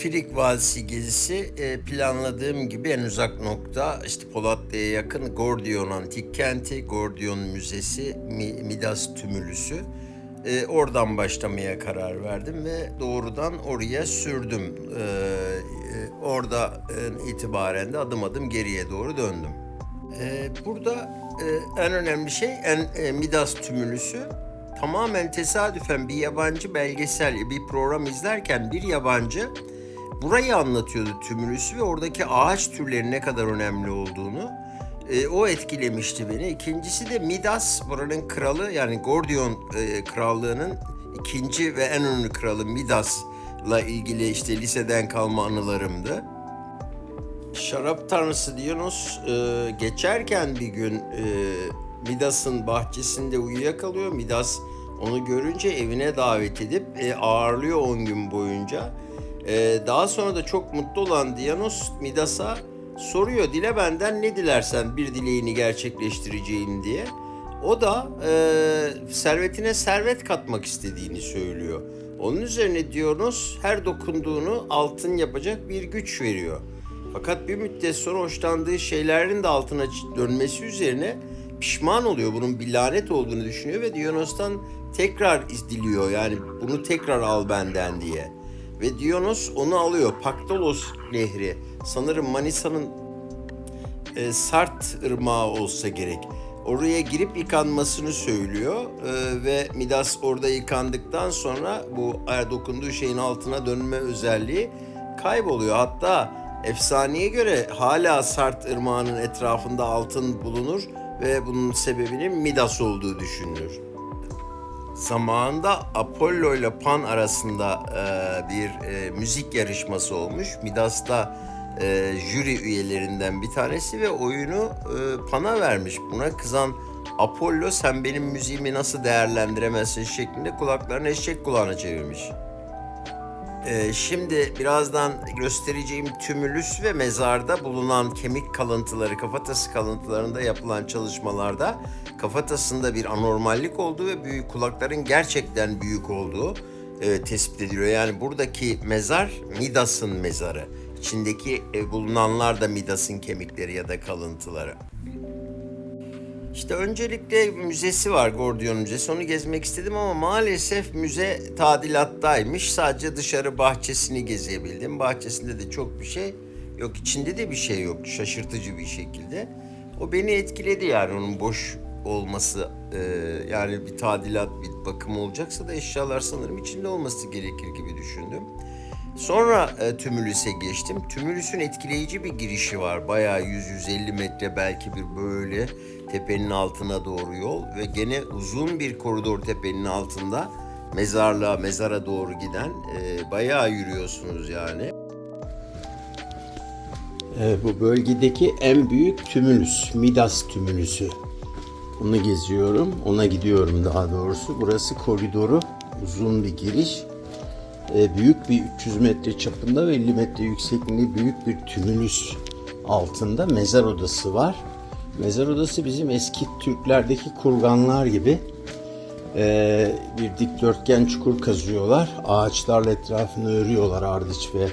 Filik Vadisi gezisi e, planladığım gibi en uzak nokta işte Polatlı'ya yakın Gordiyon Antik Kenti, Gordiyon Müzesi, Mi- Midas Tümülüsü. E, oradan başlamaya karar verdim ve doğrudan oraya sürdüm. E, orada e, itibaren de adım adım geriye doğru döndüm. E, burada e, en önemli şey en, e, Midas Tümülüsü tamamen tesadüfen bir yabancı belgesel, bir program izlerken bir yabancı burayı anlatıyordu tümülüsü ve oradaki ağaç türlerinin ne kadar önemli olduğunu. E, o etkilemişti beni. İkincisi de Midas, buranın kralı yani Gordiyon e, krallığının ikinci ve en ünlü kralı Midas'la ilgili işte liseden kalma anılarımdı. Şarap tanrısı Diyonos e, geçerken bir gün e, Midas'ın bahçesinde uyuyakalıyor. Midas onu görünce evine davet edip e, ağırlıyor 10 gün boyunca. E, daha sonra da çok mutlu olan Diyonos Midas'a soruyor dile benden ne dilersen bir dileğini gerçekleştireceğim diye. O da e, servetine servet katmak istediğini söylüyor. Onun üzerine Diyonos her dokunduğunu altın yapacak bir güç veriyor. Fakat bir müddet sonra hoşlandığı şeylerin de altına dönmesi üzerine pişman oluyor. Bunun bir lanet olduğunu düşünüyor ve Dionys'tan tekrar diliyor. Yani bunu tekrar al benden diye. Ve Dionys onu alıyor. Paktolos nehri. Sanırım Manisa'nın e, Sart ırmağı olsa gerek. Oraya girip yıkanmasını söylüyor E, ve Midas orada yıkandıktan sonra bu eğer dokunduğu şeyin altına dönme özelliği kayboluyor. Hatta efsaneye göre hala Sart ırmağının etrafında altın bulunur ve bunun sebebinin Midas olduğu düşünülür. Zamanında Apollo ile Pan arasında e, bir e, müzik yarışması olmuş. Midas da e, jüri üyelerinden bir tanesi ve oyunu e, Pan'a vermiş. Buna kızan Apollo sen benim müziğimi nasıl değerlendiremezsin şeklinde kulaklarını eşek kulağına çevirmiş. Ee, şimdi birazdan göstereceğim tümülüs ve mezarda bulunan kemik kalıntıları, kafatası kalıntılarında yapılan çalışmalarda kafatasında bir anormallik olduğu ve büyük kulakların gerçekten büyük olduğu e, tespit ediliyor. Yani buradaki mezar Midas'ın mezarı. İçindeki e, bulunanlar da Midas'ın kemikleri ya da kalıntıları. İşte öncelikle müzesi var Gordiyon Müzesi. Onu gezmek istedim ama maalesef müze tadilattaymış. Sadece dışarı bahçesini gezebildim. Bahçesinde de çok bir şey yok. içinde de bir şey yok. Şaşırtıcı bir şekilde. O beni etkiledi yani onun boş olması. Ee, yani bir tadilat, bir bakım olacaksa da eşyalar sanırım içinde olması gerekir gibi düşündüm. Sonra e, Tümülüs'e geçtim. Tümülüs'ün etkileyici bir girişi var. Bayağı 100-150 metre belki bir böyle tepenin altına doğru yol ve gene uzun bir koridor tepenin altında mezarlığa, mezara doğru giden e, bayağı yürüyorsunuz yani. Evet, bu bölgedeki en büyük tümülüs, Midas tümülüsü. Onu geziyorum, ona gidiyorum daha doğrusu. Burası koridoru, uzun bir giriş. E, büyük bir 300 metre çapında ve 50 metre yüksekliğinde büyük bir tümülüs altında mezar odası var. Mezar odası bizim eski Türklerdeki kurganlar gibi e, bir dikdörtgen çukur kazıyorlar. Ağaçlarla etrafını örüyorlar ardıç ve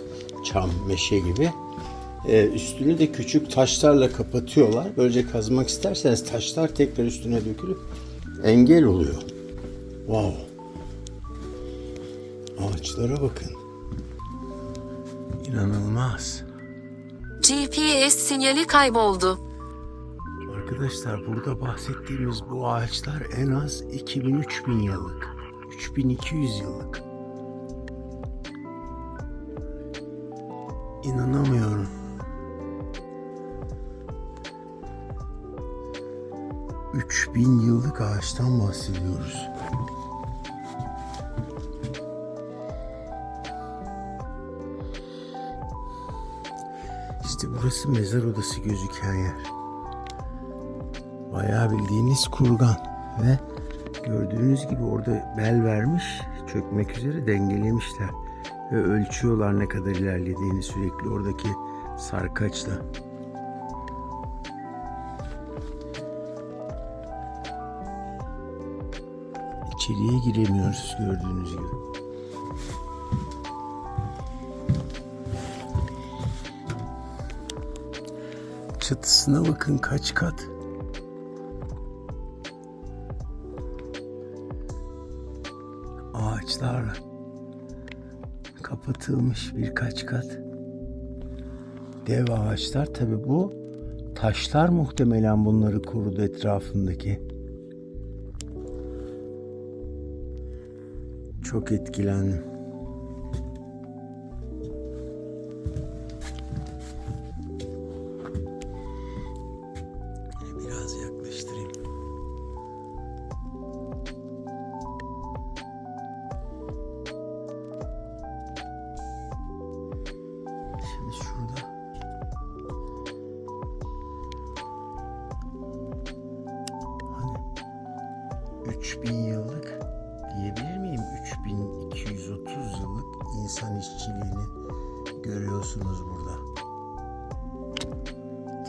çam, meşe gibi. E, üstünü de küçük taşlarla kapatıyorlar. Böylece kazmak isterseniz taşlar tekrar üstüne dökülüp engel oluyor. Wow. Ağaçlara bakın. İnanılmaz. GPS sinyali kayboldu. Arkadaşlar burada bahsettiğimiz bu ağaçlar en az 2000-3000 yıllık. 3200 yıllık. İnanamıyorum. ...3000 yıllık ağaçtan bahsediyoruz. İşte burası mezar odası gözüken yer. Bayağı bildiğiniz kurgan ve gördüğünüz gibi orada bel vermiş çökmek üzere dengelemişler ve ölçüyorlar ne kadar ilerlediğini sürekli oradaki sarkaçla. İçeriye giremiyoruz gördüğünüz gibi. Çatısına bakın kaç kat. Ağaçlarla kapatılmış birkaç kat. Dev ağaçlar tabi bu taşlar muhtemelen bunları korudu etrafındaki. Çok etkilendim. 3000 yıllık diyebilir miyim? 3230 yıllık insan işçiliğini görüyorsunuz burada.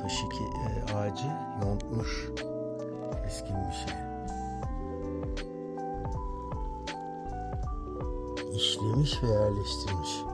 Taşı ki e, ağacı yontmuş. Keskin bir şey. İşlemiş ve yerleştirmiş.